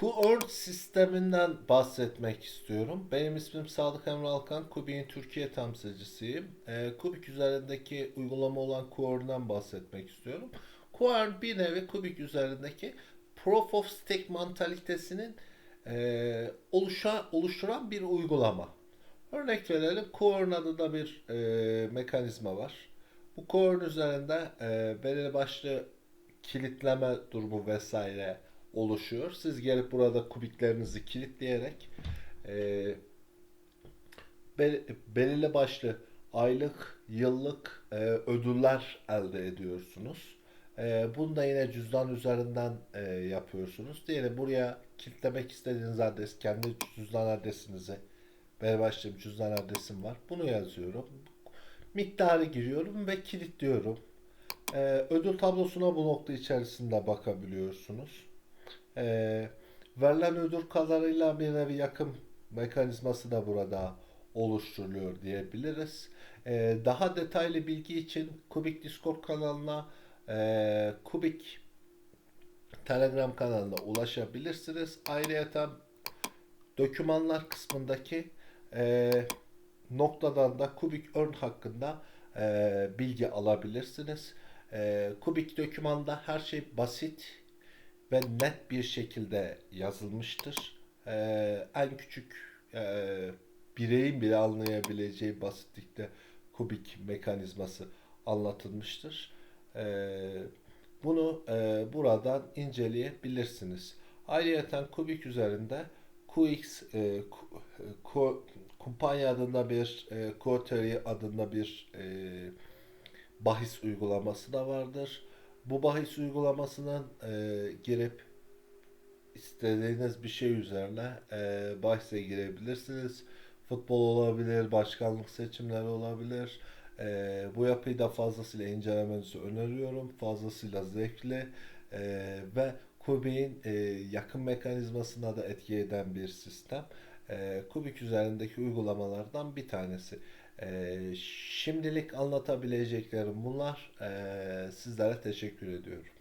Kuorn sisteminden bahsetmek istiyorum. Benim ismim Sadık Emre Alkan, Kubik'in Türkiye temsilcisiyim. Ee, Kubik üzerindeki uygulama olan Kuorn'dan bahsetmek istiyorum. Kuorn bir nevi Kubik üzerindeki Proof of Stake mantalitesinin e, oluşa, oluşturan bir uygulama. Örnek verelim, Kuorn adında bir e, mekanizma var. Bu Kuorn üzerinde e, belirli başlı kilitleme durumu vesaire oluşuyor. Siz gelip burada kubiklerinizi kilitleyerek e, bel- belirli başlı aylık, yıllık e, ödüller elde ediyorsunuz. E, bunu da yine cüzdan üzerinden e, yapıyorsunuz. Diyelim buraya kilitlemek istediğiniz adres, kendi cüzdan adresinizi, belirli başlı bir cüzdan adresim var. Bunu yazıyorum. Miktarı giriyorum ve kilitliyorum. Ee, ödül tablosuna bu nokta içerisinde bakabiliyorsunuz. Ee, verilen ödül kadarıyla bir nevi yakın mekanizması da burada oluşturuluyor diyebiliriz. Ee, daha detaylı bilgi için Kubik Discord kanalına, e, Kubik Telegram kanalına ulaşabilirsiniz. Ayrıca dokümanlar kısmındaki e, noktadan da Kubik Earn hakkında e, bilgi alabilirsiniz. E, Kubik dokümanda her şey basit ve net bir şekilde yazılmıştır. E, en küçük e, bireyin bile anlayabileceği basitlikte Kubik mekanizması anlatılmıştır. E, bunu e, buradan inceleyebilirsiniz. Ayrıca Kubik üzerinde QX e, Ku- Ku- kumpanya adında bir e, Quarterly adında bir e, bahis uygulaması da vardır. Bu bahis uygulamasının e, girip istediğiniz bir şey üzerine e, bahse girebilirsiniz. Futbol olabilir, başkanlık seçimleri olabilir. E, bu yapıyı da fazlasıyla incelemenizi öneriyorum. Fazlasıyla zevkli e, ve Kubik'in e, yakın mekanizmasına da etki eden bir sistem. E, Kubik üzerindeki uygulamalardan bir tanesi. E, şimdilik anlatabileceklerim bunlar. E, sizlere teşekkür ediyorum.